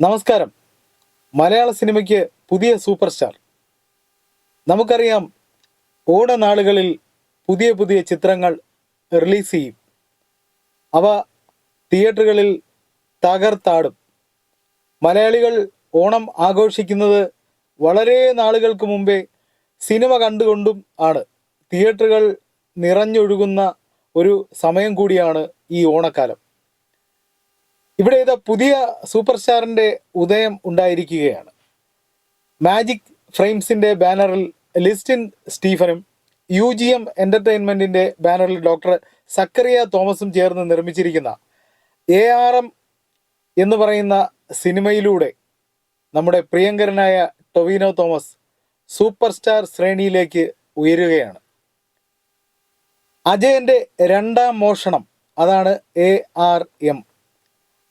നമസ്കാരം. മലയാള സിനിമയ്ക്ക് പുതിയ സൂപ്പർ സ്റ്റാർ. നമുക്കറിയാം ഓണനാളുകളിൽ പുതിയ പുതിയ ചിത്രങ്ങൾ റിലീസ് ചെയ്യും. അവ തിയേറ്ററുകളിൽ തകർത്താടും. മലയാളികൾ ഓണം ആഘോഷിക്കുന്നത് വളരെ നാളുകൾക്ക് മുമ്പേ സിനിമ കണ്ടുകൊണ്ടും ആണ്. തിയേറ്ററുകൾ നിറഞ്ഞൊഴുകുന്ന ഒരു സമയം കൂടിയാണ് ഈ ഓണക്കാലം. ഇവിടെ ഇതാ പുതിയ സൂപ്പർ സ്റ്റാറിന്റെ ഉദയം ഉണ്ടായിരിക്കുകയാണ്. മാജിക് ഫ്രെയിംസിന്റെ ബാനറിൽ ലിസ്റ്റിൻ സ്റ്റീഫനും യു ജി എം എന്റർടൈൻമെന്റിന്റെ ബാനറിൽ ഡോക്ടർ സക്കറിയ തോമസും ചേർന്ന് നിർമ്മിച്ചിരിക്കുന്ന എ ആർ എം എന്ന് പറയുന്ന സിനിമയിലൂടെ നമ്മുടെ പ്രിയങ്കരനായ ടൊവിനോ തോമസ് സൂപ്പർ സ്റ്റാർ ശ്രേണിയിലേക്ക് ഉയരുകയാണ്. അജയന്റെ രണ്ടാം മോഷണം അതാണ് എ ആർ എം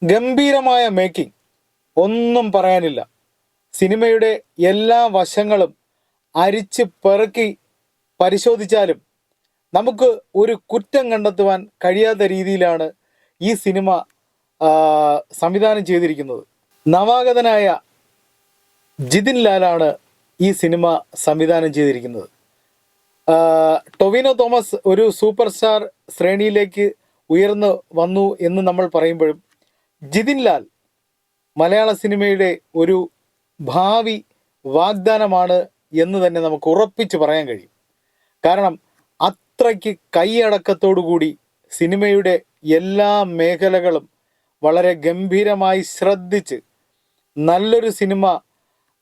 ഗംഭീരമായ മേക്കിംഗ് ഒന്നും പറയാനില്ല. സിനിമയുടെ എല്ലാ വശങ്ങളും അരിച്ച് പെറുക്കി പരിശോധിച്ചാലും നമുക്ക് ഒരു കുറ്റം കണ്ടെത്തുവാൻ കഴിയാത്ത രീതിയിലാണ് ഈ സിനിമ സംവിധാനം ചെയ്തിരിക്കുന്നത്. നവാഗതനായ ജിതിൻ ലാലാണ് ഈ സിനിമ സംവിധാനം ചെയ്തിരിക്കുന്നത്. ടൊവിനോ തോമസ് ഒരു സൂപ്പർ സ്റ്റാർ ശ്രേണിയിലേക്ക് ഉയർന്നു വന്നു എന്ന് നമ്മൾ പറയുമ്പോഴും ജിതിൻ ലാൽ മലയാള സിനിമയുടെ ഒരു ഭാവി വാഗ്ദാനമാണ് എന്ന് തന്നെ നമുക്ക് ഉറപ്പിച്ച് പറയാൻ കഴിയും. കാരണം അത്രയ്ക്ക് കൈയടക്കത്തോടുകൂടി സിനിമയുടെ എല്ലാ മേഖലകളും വളരെ ഗംഭീരമായി ശ്രദ്ധിച്ച് നല്ലൊരു സിനിമ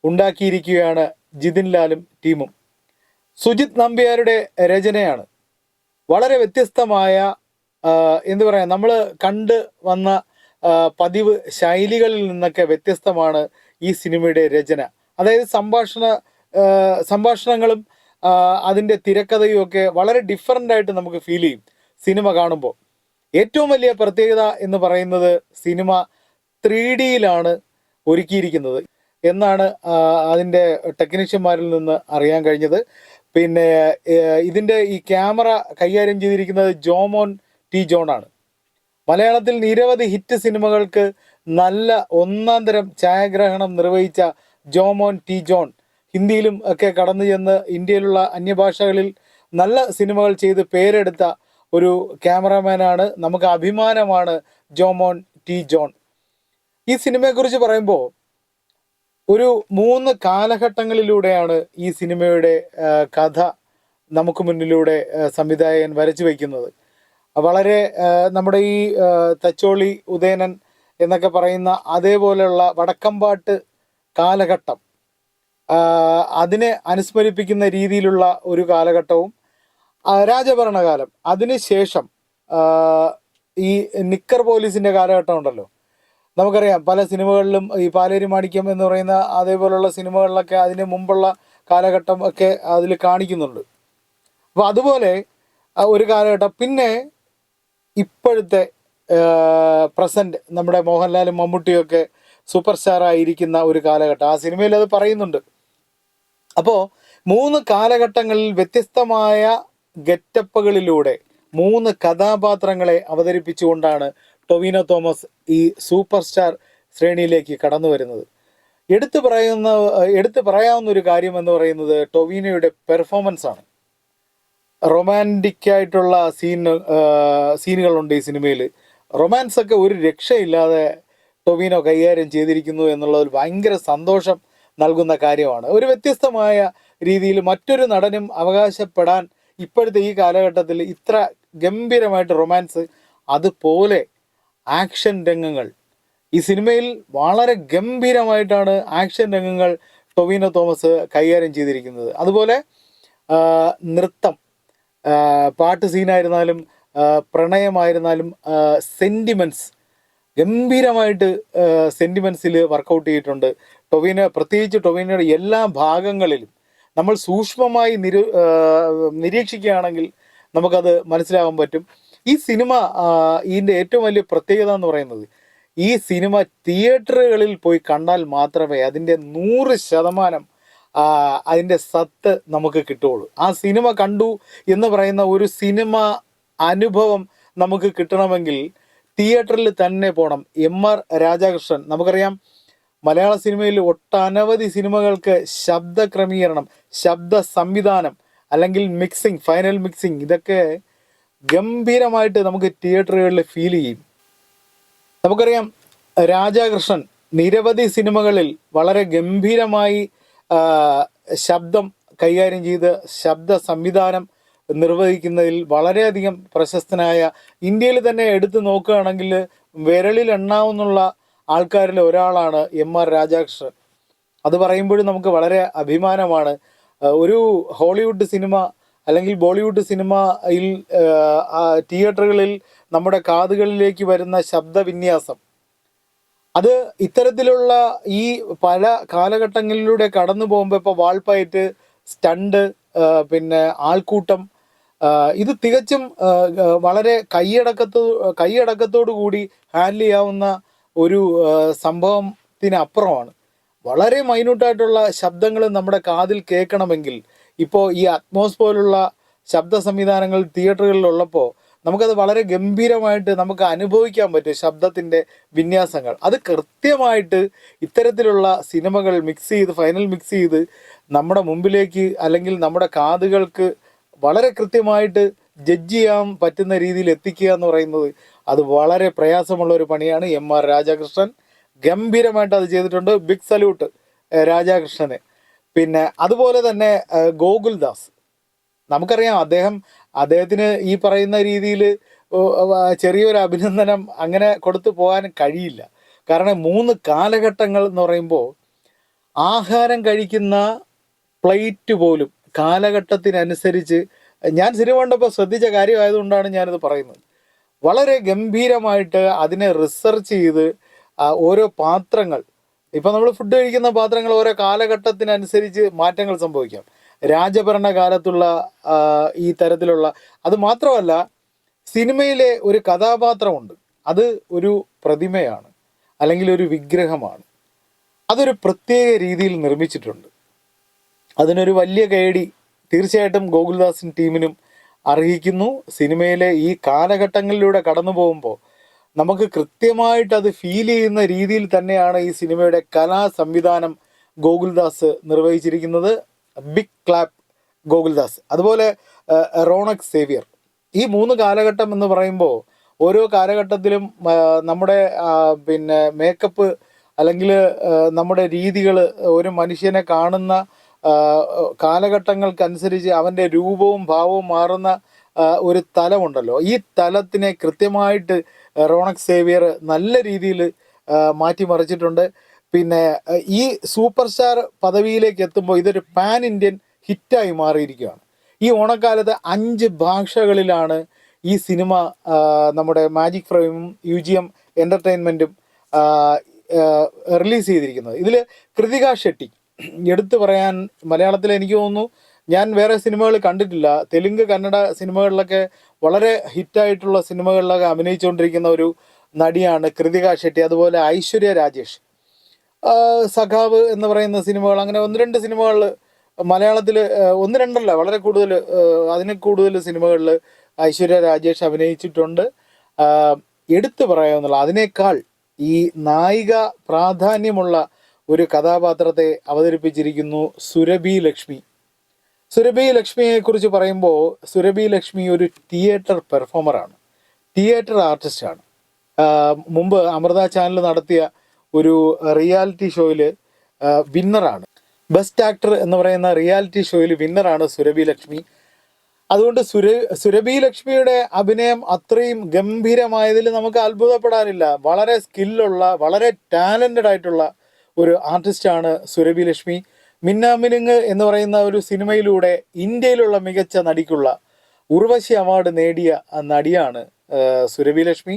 ഉണ്ടാക്കിയിരിക്കുകയാണ് ജിതിൻ ലാലും ടീമും. സുജിത് നമ്പ്യാരുടെ രചനയാണ് വളരെ വ്യത്യസ്തമായ എന്തു പറയാ നമ്മൾ കണ്ട് വന്ന പതിവ് ശൈലികളിൽ നിന്നൊക്കെ വ്യത്യസ്തമാണ് ഈ സിനിമയുടെ രചന. അതായത് സംഭാഷണ സംഭാഷണങ്ങളും അതിന്റെ തിരക്കഥയും ഒക്കെ വളരെ ഡിഫറന്റ് ആയിട്ട് നമുക്ക് ഫീൽ ചെയ്യും സിനിമ കാണുമ്പോൾ. ഏറ്റവും വലിയ പ്രത്യേകത എന്ന് പറയുന്നത് സിനിമ ത്രീ ഡിയിലാണ് ഒരുക്കിയിരിക്കുന്നത് എന്നാണ് അതിന്റെ ടെക്നീഷ്യന്മാരിൽ നിന്ന് അറിയാൻ കഴിഞ്ഞത്. പിന്നെ ഇതിന്റെ ഈ ക്യാമറ കൈകാര്യം ചെയ്തിരിക്കുന്നത് ജോമോൻ ടി ജോൺ ആണ്. മലയാളത്തിൽ നിരവധി ഹിറ്റ് സിനിമകൾക്ക് നല്ല ഒന്നാം തരം ഛായാഗ്രഹണം നിർവഹിച്ച ജോമോൻ ടി ജോൺ. ഹിന്ദിയിലും ഒക്കെ കടന്നു ചെന്ന് ഇന്ത്യയിലുള്ള അന്യഭാഷകളിൽ നല്ല സിനിമകൾ ചെയ്ത് പേരെടുത്ത ഒരു ക്യാമറാമാനാണ് നമുക്ക് അഭിമാനമാണ് ജോമോൻ ടി ജോൺ. ഈ സിനിമയെക്കുറിച്ച് പറയുമ്പോൾ ഒരു മൂന്ന് കാലഘട്ടങ്ങളിലൂടെയാണ് ഈ സിനിമയുടെ കഥ നമുക്ക് മുന്നിലൂടെ സംവിധായകൻ വരച്ചു വയ്ക്കുന്നത്. വളരെ നമ്മുടെ ഈ തച്ചോളി ഉദയനൻ എന്നൊക്കെ പറയുന്ന അതേപോലെയുള്ള വടക്കമ്പാട്ട് കാലഘട്ടം അതിനെ അനുസ്മരിപ്പിക്കുന്ന രീതിയിലുള്ള ഒരു കാലഘട്ടവും രാജഭരണകാലം. അതിനുശേഷം ഈ നിക്കർ പോലീസിന്റെ കാലഘട്ടം ഉണ്ടല്ലോ. നമുക്കറിയാം പല സിനിമകളിലും ഈ പാലേരി മാണിക്യം എന്ന് പറയുന്ന അതേപോലുള്ള സിനിമകളിലൊക്കെ അതിന് മുമ്പുള്ള കാലഘട്ടം ഒക്കെ അതിൽ കാണിക്കുന്നുണ്ട്. അപ്പോൾ അതുപോലെ ഒരു കാലഘട്ടം. പിന്നെ ഇപ്പോഴത്തെ പ്രസന്റ് നമ്മുടെ മോഹൻലാലും മമ്മൂട്ടിയൊക്കെ സൂപ്പർ സ്റ്റാറായിരിക്കുന്ന ഒരു കാലഘട്ടം. ആ സിനിമയിൽ അത് പറയുന്നുണ്ട്. അപ്പോൾ മൂന്ന് കാലഘട്ടങ്ങളിൽ വ്യത്യസ്തമായ ഗെറ്റപ്പുകളിലൂടെ മൂന്ന് കഥാപാത്രങ്ങളെ അവതരിപ്പിച്ചുകൊണ്ടാണ് ടൊവിനോ തോമസ് ഈ സൂപ്പർ സ്റ്റാർ ശ്രേണിയിലേക്ക് കടന്നു വരുന്നത്. എടുത്തു പറയുന്ന എടുത്തു പറയാവുന്ന ഒരു കാര്യം എന്ന് പറയുന്നത് ടൊവിനോയുടെ പെർഫോമൻസ് ആണ് റൊമാന്റിക് ആയിട്ടുള്ള സീൻ സീനുകളുണ്ട് ഈ സിനിമയിൽ. റൊമാൻസ് ഒക്കെ ഒരു രക്ഷയില്ലാതെ ടൊവിനോ കൈകാര്യം ചെയ്തിരിക്കുന്നു എന്നുള്ളതിൽ ഭയങ്കര സന്തോഷം നൽകുന്ന കാര്യമാണ്. ഒരു വ്യത്യസ്തമായ രീതിയിൽ മറ്റൊരു നടനും അവകാശപ്പെടാൻ ഇപ്പോഴത്തെ ഈ കാലഘട്ടത്തിൽ ഇത്ര ഗംഭീരമായിട്ട് റൊമാൻസ് അതുപോലെ ആക്ഷൻ രംഗങ്ങൾ. ഈ സിനിമയിൽ വളരെ ഗംഭീരമായിട്ടാണ് ആക്ഷൻ രംഗങ്ങൾ ടൊവിനോ തോമസ് കൈകാര്യം ചെയ്തിരിക്കുന്നത്. അതുപോലെ നൃത്തം. പാട്ട് സീനായിരുന്നാലും പ്രണയമായിരുന്നാലും സെന്റിമെന്റ്സ് ഗംഭീരമായിട്ട് സെന്റിമെൻസിൽ വർക്കൗട്ട് ചെയ്തിട്ടുണ്ട്. ടൊവിനോ പ്രത്യേകിച്ച് ടൊവിനോയുടെ എല്ലാ ഭാഗങ്ങളിലും നമ്മൾ സൂക്ഷ്മമായി നിരു നിരീക്ഷിക്കുകയാണെങ്കിൽ നമുക്കത് മനസ്സിലാകാൻ പറ്റും. ഈ സിനിമ ഇതിന്റെ ഏറ്റവും വലിയ പ്രത്യേകത എന്ന് പറയുന്നത് ഈ സിനിമ തിയേറ്ററുകളിൽ പോയി കണ്ടാൽ മാത്രമേ അതിന്റെ നൂറ് ശതമാനം അതിന്റെ സത്ത് നമുക്ക് കിട്ടുകയുള്ളൂ ആ സിനിമ കണ്ടു എന്ന് പറയുന്ന ഒരു സിനിമ അനുഭവം നമുക്ക് കിട്ടണമെങ്കിൽ തിയേറ്ററിൽ തന്നെ പോകണം എം ആർ രാജാകൃഷ്ണൻ. നമുക്കറിയാം മലയാള സിനിമയിൽ ഒട്ടനവധി സിനിമകൾക്ക് ശബ്ദ ക്രമീകരണം ശബ്ദ സംവിധാനം അല്ലെങ്കിൽ മിക്സിംഗ് ഫൈനൽ മിക്സിംഗ് ഇതൊക്കെ ഗംഭീരമായിട്ട് നമുക്ക് തിയേറ്ററുകളിൽ ഫീൽ ചെയ്യും. നമുക്കറിയാം രാജാകൃഷ്ണൻ നിരവധി സിനിമകളിൽ വളരെ ഗംഭീരമായി ശബ്ദം കൈകാര്യം ചെയ്ത് ശബ്ദ സംവിധാനം നിർവഹിക്കുന്നതിൽ വളരെയധികം പ്രശസ്തനായ ഇന്ത്യയിൽ തന്നെ എടുത്തു നോക്കുകയാണെങ്കിൽ വിരളിൽ എണ്ണാവുന്നുള്ള ആൾക്കാരിൽ ഒരാളാണ് എം ആർ രാജാകൃഷ്ണൻ. അത് പറയുമ്പോഴും നമുക്ക് വളരെ അഭിമാനമാണ്. ഒരു ഹോളിവുഡ് സിനിമ അല്ലെങ്കിൽ ബോളിവുഡ് സിനിമയിൽ തിയേറ്ററുകളിൽ നമ്മുടെ കാതുകളിലേക്ക് വരുന്ന ശബ്ദവിന്യാസം അത് ഇത്തരത്തിലുള്ള ഈ പല കാലഘട്ടങ്ങളിലൂടെ കടന്നു പോകുമ്പോൾ ഇപ്പോൾ വാൾപ്പയറ്റ് സ്റ്റണ്ട് പിന്നെ ആൾക്കൂട്ടം ഇത് തികച്ചും വളരെ കൈയടക്കത്തോ കൈയടക്കത്തോടു കൂടി ഹാൻഡിൽ ചെയ്യാവുന്ന ഒരു സംഭവത്തിനപ്പുറമാണ്. വളരെ മൈന്യൂട്ടായിട്ടുള്ള ശബ്ദങ്ങൾ നമ്മുടെ കാതിൽ കേൾക്കണമെങ്കിൽ ഇപ്പോൾ ഈ അറ്റ്മോസ് പോലുള്ള ശബ്ദ സംവിധാനങ്ങൾ തിയേറ്ററുകളിൽ ഉള്ളപ്പോൾ നമുക്കത് വളരെ ഗംഭീരമായിട്ട് നമുക്ക് അനുഭവിക്കാൻ പറ്റും ശബ്ദത്തിന്റെ വിന്യാസങ്ങൾ. അത് കൃത്യമായിട്ട് ഇത്തരത്തിലുള്ള സിനിമകൾ മിക്സ് ചെയ്ത് ഫൈനൽ മിക്സ് ചെയ്ത് നമ്മുടെ മുമ്പിലേക്ക് അല്ലെങ്കിൽ നമ്മുടെ കാതുകൾക്ക് വളരെ കൃത്യമായിട്ട് ജഡ്ജ് ചെയ്യാൻ പറ്റുന്ന രീതിയിൽ എത്തിക്കുക എന്ന് പറയുന്നത് അത് വളരെ പ്രയാസമുള്ള ഒരു പണിയാണ് എം ആർ രാജാകൃഷ്ണൻ. ഗംഭീരമായിട്ട് അത് ചെയ്തിട്ടുണ്ട്. ബിഗ് സല്യൂട്ട് രാജാകൃഷ്ണന്. പിന്നെ അതുപോലെ തന്നെ ഗോകുൽദാസ്. നമുക്കറിയാം അദ്ദേഹം അദ്ദേഹത്തിന് ഈ പറയുന്ന രീതിയിൽ ചെറിയൊരു അഭിനന്ദനം അങ്ങനെ കൊടുത്തു പോകാൻ കഴിയില്ല. കാരണം മൂന്ന് കാലഘട്ടങ്ങൾ എന്ന് പറയുമ്പോൾ ആഹാരം കഴിക്കുന്ന പ്ലേറ്റ് പോലും കാലഘട്ടത്തിനനുസരിച്ച് ഞാൻ സിനിമ കണ്ടപ്പോൾ ശ്രദ്ധിച്ച കാര്യമായതുകൊണ്ടാണ് ഞാനിത് പറയുന്നത്. വളരെ ഗംഭീരമായിട്ട് അതിനെ റിസർച്ച് ചെയ്ത് ഓരോ പാത്രങ്ങൾ ഇപ്പം നമ്മൾ ഫുഡ് കഴിക്കുന്ന പാത്രങ്ങൾ ഓരോ കാലഘട്ടത്തിനനുസരിച്ച് മാറ്റങ്ങൾ സംഭവിക്കാം. രാജഭരണ കാലത്തുള്ള ഈ തരത്തിലുള്ള അത് മാത്രമല്ല സിനിമയിലെ ഒരു കഥാപാത്രമുണ്ട്. അത് ഒരു പ്രതിമയാണ് അല്ലെങ്കിൽ ഒരു വിഗ്രഹമാണ്. അതൊരു പ്രത്യേക രീതിയിൽ നിർമ്മിച്ചിട്ടുണ്ട്. അതിനൊരു വലിയ കൈയടി തീർച്ചയായിട്ടും ഗോകുൽദാസിൻ ടീമിനും അർഹിക്കുന്നു. സിനിമയിലെ ഈ കാലഘട്ടങ്ങളിലൂടെ കടന്നു പോകുമ്പോൾ നമുക്ക് കൃത്യമായിട്ട് അത് ഫീൽ ചെയ്യുന്ന രീതിയിൽ തന്നെയാണ് ഈ സിനിമയുടെ കലാ സംവിധാനം ഗോകുൽദാസ് നിർവഹിച്ചിരിക്കുന്നത്. ബിഗ് ക്ലാപ്പ് ഗോകുൽദാസ് അതുപോലെ റോണക് സേവിയർ. ഈ മൂന്ന് കാലഘട്ടം എന്ന് പറയുമ്പോൾ ഓരോ കാലഘട്ടത്തിലും നമ്മുടെ പിന്നെ മേക്കപ്പ് അല്ലെങ്കിൽ നമ്മുടെ രീതികൾ ഒരു മനുഷ്യനെ കാണുന്ന കാലഘട്ടങ്ങൾക്കനുസരിച്ച് അവന്റെ രൂപവും ഭാവവും മാറുന്ന ഒരു തലമുണ്ടല്ലോ. ഈ തലത്തിനെ കൃത്യമായിട്ട് റോണക് സേവിയർ നല്ല രീതിയിൽ മാറ്റിമറിച്ചിട്ടുണ്ട്. പിന്നെ ഈ സൂപ്പർ സ്റ്റാർ പദവിയിലേക്ക് എത്തുമ്പോൾ ഇതൊരു പാൻ ഇന്ത്യൻ ഹിറ്റായി മാറിയിരിക്കുകയാണ്. ഈ ഓണക്കാലത്ത് അഞ്ച് ഭാഷകളിലാണ് ഈ സിനിമ നമ്മുടെ മാജിക് ഫ്രെയിമും യു ജി എം എന്റർടൈൻമെന്റും റിലീസ് ചെയ്തിരിക്കുന്നത്. ഇതിൽ കൃതിക ഷെട്ടി. എടുത്തു പറയാൻ മലയാളത്തിൽ എനിക്ക് തോന്നുന്നു ഞാൻ വേറെ സിനിമകൾ കണ്ടിട്ടില്ല. തെലുങ്ക് കന്നഡ സിനിമകളിലൊക്കെ വളരെ ഹിറ്റായിട്ടുള്ള സിനിമകളിലൊക്കെ അഭിനയിച്ചുകൊണ്ടിരിക്കുന്ന ഒരു നടിയാണ് കൃതിക ഷെട്ടി. അതുപോലെ ഐശ്വര്യ രാജേഷ്. സഖാവ് എന്ന് പറയുന്ന സിനിമകൾ അങ്ങനെ ഒന്ന് രണ്ട് സിനിമകളിൽ മലയാളത്തിൽ ഒന്ന് രണ്ടല്ല വളരെ കൂടുതൽ അതിന് കൂടുതൽ സിനിമകളിൽ ഐശ്വര്യ രാജേഷ് അഭിനയിച്ചിട്ടുണ്ട്. എടുത്തു പറയാമെന്നുള്ള അതിനേക്കാൾ ഈ നായിക പ്രാധാന്യമുള്ള ഒരു കഥാപാത്രത്തെ അവതരിപ്പിച്ചിരിക്കുന്നു സുരഭി ലക്ഷ്മി. സുരഭി ലക്ഷ്മിയെ കുറിച്ച് പറയുമ്പോൾ സുരഭി ലക്ഷ്മി ഒരു തിയേറ്റർ പെർഫോമറാണ് തിയേറ്റർ ആർട്ടിസ്റ്റാണ്. മുമ്പ് അമൃത ചാനൽ നടത്തിയ ഒരു റിയാലിറ്റി ഷോയിൽ വിന്നറാണ്. ബെസ്റ്റ് ആക്ടർ എന്ന് പറയുന്ന റിയാലിറ്റി ഷോയിൽ വിന്നറാണ് സുരഭി ലക്ഷ്മി. അതുകൊണ്ട് സുര സുരഭി ലക്ഷ്മിയുടെ അഭിനയം അത്രയും ഗംഭീരമായതിൽ നമുക്ക് അത്ഭുതപ്പെടാനില്ല. വളരെ സ്കില്ലുള്ള വളരെ ടാലന്റഡ് ആയിട്ടുള്ള ഒരു ആർട്ടിസ്റ്റാണ് സുരഭി ലക്ഷ്മി. മിന്നാമിനുങ്ങ് എന്ന് പറയുന്ന ഒരു സിനിമയിലൂടെ ഇന്ത്യയിലുള്ള മികച്ച നടിക്കുള്ള ഉർവശി അവാർഡ് നേടിയ നടിയാണ് സുരഭി ലക്ഷ്മി.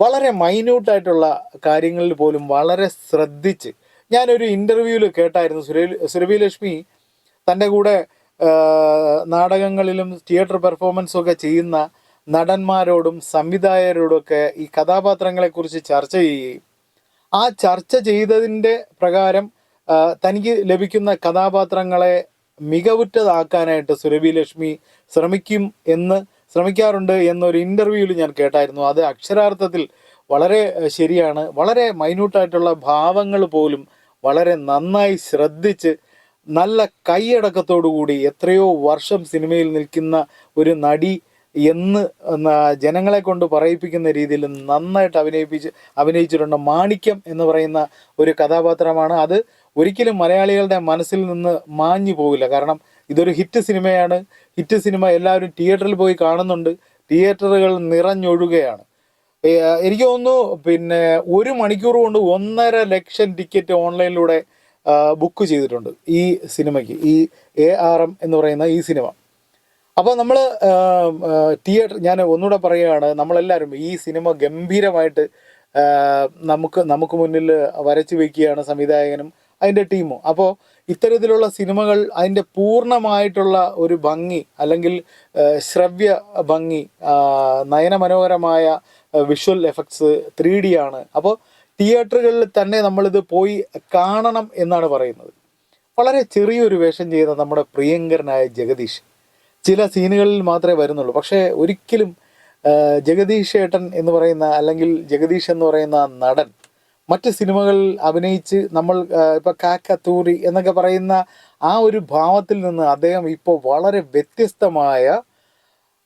വളരെ മൈന്യൂട്ടായിട്ടുള്ള കാര്യങ്ങളിൽ പോലും വളരെ ശ്രദ്ധിച്ച് ഞാനൊരു ഇന്റർവ്യൂവിൽ കേട്ടായിരുന്നു. സുരഭി സുരഭി ലക്ഷ്മി തന്റെ കൂടെ നാടകങ്ങളിലും തിയേറ്റർ പെർഫോമൻസും ഒക്കെ ചെയ്യുന്ന നടന്മാരോടും സംവിധായകരോടൊക്കെ ഈ കഥാപാത്രങ്ങളെക്കുറിച്ച് ചർച്ച ചെയ്യുകയും ആ ചർച്ച ചെയ്തതിന്റെ പ്രകാരം തനിക്ക് ലഭിക്കുന്ന കഥാപാത്രങ്ങളെ മികവുറ്റതാക്കാനായിട്ട് സുരഭി ലക്ഷ്മി ശ്രമിക്കും എന്ന് ശ്രമിക്കാറുണ്ട് എന്നൊരു ഇന്റർവ്യൂവിൽ ഞാൻ കേട്ടായിരുന്നു. അത് അക്ഷരാർത്ഥത്തിൽ വളരെ ശരിയാണ്. വളരെ മൈന്യൂട്ടായിട്ടുള്ള ഭാവങ്ങൾ പോലും വളരെ നന്നായി ശ്രദ്ധിച്ച് നല്ല കൈയടക്കത്തോടു കൂടി എത്രയോ വർഷം സിനിമയിൽ നിൽക്കുന്ന ഒരു നടി എന്ന് ജനങ്ങളെ കൊണ്ട് പറയിപ്പിക്കുന്ന രീതിയിൽ നന്നായിട്ട് അഭിനയിപ്പിച്ച് അഭിനയിച്ചിട്ടുണ്ട്. മാണിക്യം എന്ന് പറയുന്ന ഒരു കഥാപാത്രമാണ്. അത് ഒരിക്കലും മലയാളികളുടെ മനസ്സിൽ നിന്ന് മാഞ്ഞു പോകില്ല കാരണം ഇതൊരു ഹിറ്റ് സിനിമയാണ്. ഹിറ്റ് സിനിമ എല്ലാവരും തിയേറ്ററിൽ പോയി കാണുന്നുണ്ട്. തിയേറ്ററുകൾ നിറഞ്ഞൊഴുകയാണ്. എനിക്ക് തോന്നുന്നു പിന്നെ ഒരു മണിക്കൂർ കൊണ്ട് ഒന്നര ലക്ഷം ടിക്കറ്റ് ഓൺലൈനിലൂടെ ബുക്ക് ചെയ്തിട്ടുണ്ട് ഈ സിനിമയ്ക്ക്. ഈ എ ആർ എം എന്ന് പറയുന്ന ഈ സിനിമ. അപ്പോൾ നമ്മൾ തിയേറ്റർ ഞാൻ ഒന്നുകൂടെ പറയുകയാണ് നമ്മളെല്ലാവരും ഈ സിനിമ ഗംഭീരമായിട്ട് നമുക്ക് നമുക്ക് മുന്നിൽ വരച്ചു വയ്ക്കുകയാണ് സംവിധായകനും അതിന്റെ ടീമും. അപ്പോൾ ഇത്തരത്തിലുള്ള സിനിമകൾ അതിന്റെ പൂർണമായിട്ടുള്ള ഒരു ഭംഗി അല്ലെങ്കിൽ ശ്രവ്യ ഭംഗി നയനമനോഹരമായ വിഷ്വൽ എഫക്ട്സ് ത്രീ ഡി ആണ്. അപ്പോൾ തിയേറ്ററുകളിൽ തന്നെ നമ്മളിത് പോയി കാണണം എന്നാണ് പറയുന്നത്. വളരെ ചെറിയൊരു വേഷം ചെയ്ത നമ്മുടെ പ്രിയങ്കരനായ ജഗദീഷ്. ചില സീനുകളിൽ മാത്രമേ വരുന്നുള്ളൂ. പക്ഷേ ഒരിക്കലും ജഗദീഷ് ഏട്ടൻ എന്ന് പറയുന്ന അല്ലെങ്കിൽ ജഗദീഷ് എന്ന് പറയുന്ന നടൻ മറ്റ് സിനിമകളിൽ അഭിനയിച്ച് നമ്മൾ ഇപ്പൊ കാക്ക തൂറി എന്നൊക്കെ പറയുന്ന ആ ഒരു ഭാവത്തിൽ നിന്ന് അദ്ദേഹം ഇപ്പോൾ വളരെ വ്യത്യസ്തമായ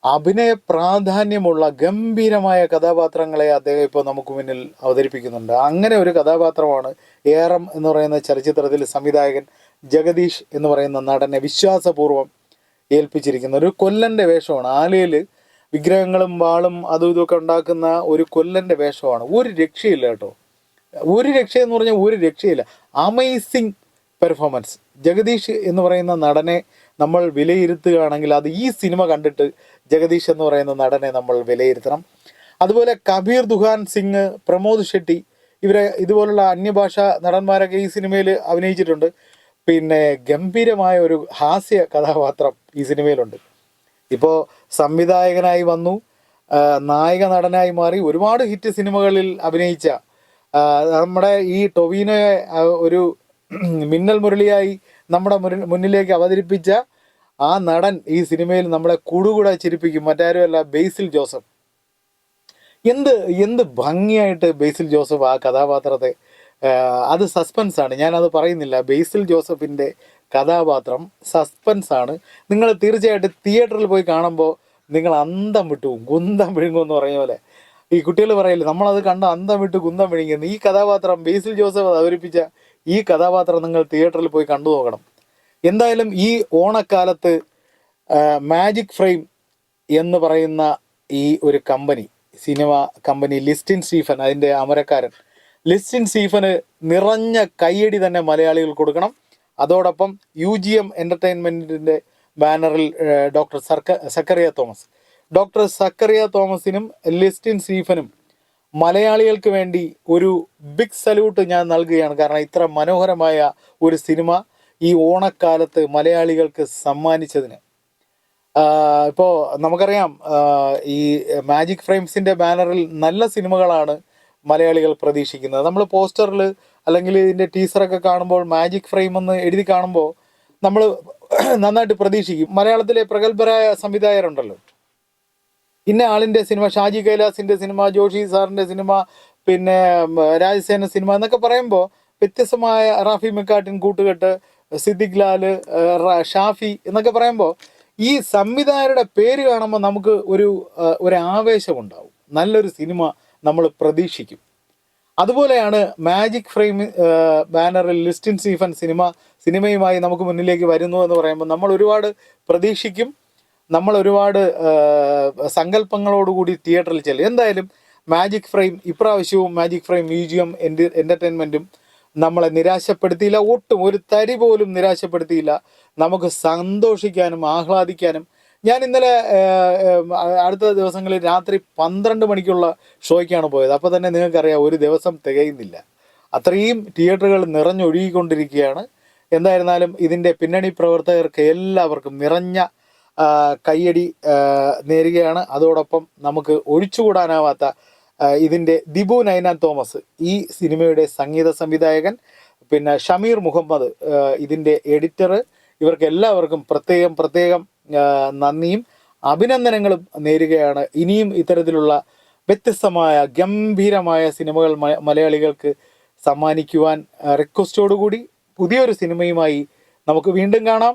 അഭിനയ പ്രാധാന്യമുള്ള ഗംഭീരമായ കഥാപാത്രങ്ങളെ അദ്ദേഹം ഇപ്പോൾ നമുക്ക് മുന്നിൽ അവതരിപ്പിക്കുന്നുണ്ട്. അങ്ങനെ ഒരു കഥാപാത്രമാണ് ഏറം എന്ന് പറയുന്ന ചലച്ചിത്രത്തിൽ സംവിധായകൻ ജഗദീഷ് എന്ന് പറയുന്ന നടനെ വിശ്വാസപൂർവം ഏൽപ്പിച്ചിരിക്കുന്ന ഒരു കൊല്ലന്റെ വേഷമാണ്. ആലയിൽ വിഗ്രഹങ്ങളും വാളും അതും ഇതൊക്കെ ഉണ്ടാക്കുന്ന ഒരു കൊല്ലന്റെ വേഷമാണ്. ഒരു രക്ഷയില്ല കേട്ടോ. ഒരു രക്ഷയെന്ന് പറഞ്ഞാൽ ഒരു രക്ഷയില്ല. അമേസിങ് പെർഫോമൻസ് ജഗദീഷ് എന്ന് പറയുന്ന നടനെ നമ്മൾ വിലയിരുത്തുകയാണെങ്കിൽ അത് ഈ സിനിമ കണ്ടിട്ട് ജഗദീഷ് എന്ന് പറയുന്ന നടനെ നമ്മൾ വിലയിരുത്തണം. അതുപോലെ കബീർ ദുഹാൻ സിംഗ് പ്രമോദ് ഷെട്ടി ഇവരെ ഇതുപോലുള്ള അന്യഭാഷ നടന്മാരൊക്കെ ഈ സിനിമയിൽ അഭിനയിച്ചിട്ടുണ്ട്. പിന്നെ ഗംഭീരമായ ഒരു ഹാസ്യ കഥാപാത്രം ഈ സിനിമയിലുണ്ട്. ഇപ്പോൾ സംവിധായകനായി വന്നു. നായക നടനായി മാറി ഒരുപാട് ഹിറ്റ് സിനിമകളിൽ അഭിനയിച്ച നമ്മുടെ ഈ ടൊവിനോയെ ഒരു മിന്നൽ മുരളിയായി നമ്മുടെ മുന്നിലേക്ക് അവതരിപ്പിച്ച ആ നടൻ ഈ സിനിമയിൽ നമ്മളെ കൂടുകൂടെ ചിരിപ്പിക്കും. മറ്റാരുമല്ല ബേസിൽ ജോസഫ്. എന്ത് എന്ത് ഭംഗിയായിട്ട് ബേസിൽ ജോസഫ് ആ കഥാപാത്രത്തെ അത് സസ്പെൻസ് ആണ് ഞാനത് പറയുന്നില്ല. ബേസിൽ ജോസഫിന്റെ കഥാപാത്രം സസ്പെൻസ് ആണ് നിങ്ങൾ തീർച്ചയായിട്ടും തിയേറ്ററിൽ പോയി കാണുമ്പോൾ നിങ്ങൾ അന്തം വിട്ടു കുന്തം വിഴുങ്ങും എന്ന് പറഞ്ഞ പോലെ. ഈ കുട്ടികൾ പറയില്ലേ നമ്മളത് കണ്ട അന്തം വിട്ട് കുന്തം വിഴിങ്ങുന്നു ഈ കഥാപാത്രം ബേസിൽ ജോസഫ് അവതരിപ്പിച്ച ഈ കഥാപാത്രം നിങ്ങൾ തിയേറ്ററിൽ പോയി കണ്ടു നോക്കണം. എന്തായാലും ഈ ഓണക്കാലത്ത് മാജിക് ഫ്രെയിം എന്ന് പറയുന്ന ഈ ഒരു company cinema company Listin Stephen അതിന്റെ അമരക്കാരൻ. ലിസ്റ്റിൻ സ്റ്റീഫന് നിറഞ്ഞ കയ്യടി തന്നെ മലയാളികൾ കൊടുക്കണം. അതോടൊപ്പം യു ജി എം എന്റർടൈൻമെന്റിന്റെ ബാനറിൽ ഡോക്ടർ സർക്ക സക്കറിയ തോമസ്. ഡോക്ടർ സക്കറിയ തോമസിനും ലിസ്റ്റിൻ സ്റ്റീഫനും മലയാളികൾക്ക് വേണ്ടി ഒരു ബിഗ് സല്യൂട്ട് ഞാൻ നൽകുകയാണ്. കാരണം ഇത്ര മനോഹരമായ ഒരു സിനിമ ഈ ഓണക്കാലത്ത് മലയാളികൾക്ക് സമ്മാനിച്ചതിന്. ഇപ്പോൾ ഇപ്പോ നമുക്കറിയാം ഈ മാജിക് ഫ്രെയിംസിന്റെ ബാനറിൽ നല്ല സിനിമകളാണ് മലയാളികൾ പ്രതീക്ഷിക്കുന്നത്. നമ്മൾ പോസ്റ്ററിൽ അല്ലെങ്കിൽ ഇതിന്റെ ടീസറൊക്കെ കാണുമ്പോൾ മാജിക് ഫ്രെയിം എന്ന് എഴുതി കാണുമ്പോൾ നമ്മൾ നന്നായിട്ട് പ്രതീക്ഷിക്കും. മലയാളത്തിലെ പ്രഗത്ഭരായ സംവിധായകരുണ്ടല്ലോ. ഇന്ന ആളിന്റെ സിനിമ ഷാജി കൈലാസിന്റെ സിനിമ ജോഷി സാറിന്റെ സിനിമ പിന്നെ രാജസേന സിനിമ എന്നൊക്കെ പറയുമ്പോൾ വ്യത്യസ്തമായ റാഫി മെക്കാട്ടിൻ കൂട്ടുകെട്ട് സിദ്ദിഖ് ലാൽ ഷാഫി എന്നൊക്കെ പറയുമ്പോൾ ഈ സംവിധായകരുടെ പേര് കാണുമ്പോൾ നമുക്ക് ഒരു ഒരു ആവേശമുണ്ടാവും നല്ലൊരു സിനിമ നമ്മൾ പ്രതീക്ഷിക്കും. അതുപോലെയാണ് മാജിക് ഫ്രെയിം ബാനറിൽ ലിസ്റ്റിൻ സീഫൻ സിനിമ സിനിമയുമായി നമുക്ക് മുന്നിലേക്ക് വരുന്നു എന്ന് പറയുമ്പോൾ നമ്മൾ ഒരുപാട് പ്രതീക്ഷിക്കും. നമ്മൾ ഒരുപാട് സങ്കല്പങ്ങളോടുകൂടി തിയേറ്ററിൽ ചെല്ലും. എന്തായാലും മാജിക് ഫ്രെയിം ഇപ്രാവശ്യവും മാജിക് ഫ്രെയിം മ്യൂസിയം എന്റർടൈൻമെന്റും നമ്മളെ നിരാശപ്പെടുത്തിയില്ല. ഒട്ടും ഒരു തരി പോലും നിരാശപ്പെടുത്തിയില്ല. നമുക്ക് സന്തോഷിക്കാനും ആഹ്ലാദിക്കാനും. ഞാൻ ഇന്നലെ അടുത്ത ദിവസങ്ങളിൽ രാത്രി പന്ത്രണ്ട് മണിക്കുള്ള ഷോയ്ക്കാണ് പോയത്. അപ്പോൾ തന്നെ നിങ്ങൾക്കറിയാം ഒരു ദിവസം തികയുന്നില്ല. അത്രയും തിയേറ്ററുകൾ നിറഞ്ഞൊഴുകിക്കൊണ്ടിരിക്കുകയാണ്. എന്തായിരുന്നാലും ഇതിന്റെ പിന്നണി പ്രവർത്തകർക്ക് എല്ലാവർക്കും നിറഞ്ഞ കയ്യടി നേരുകയാണ്. അതോടൊപ്പം നമുക്ക് ഒഴിച്ചുകൂടാനാവാത്ത ഇതിന്റെ ദിബു നൈനാൻ തോമസ് ഈ സിനിമയുടെ സംഗീത സംവിധായകൻ പിന്നെ ഷമീർ മുഹമ്മദ് ഇതിന്റെ എഡിറ്റർ ഇവർക്ക് എല്ലാവർക്കും പ്രത്യേകം പ്രത്യേകം നന്ദിയും അഭിനന്ദനങ്ങളും നേരുകയാണ്. ഇനിയും ഇത്തരത്തിലുള്ള വ്യത്യസ്തമായ ഗംഭീരമായ സിനിമകൾ മലയാളികൾക്ക് സമ്മാനിക്കുവാൻ റിക്വസ്റ്റോടുകൂടി പുതിയൊരു സിനിമയുമായി നമുക്ക് വീണ്ടും കാണാം.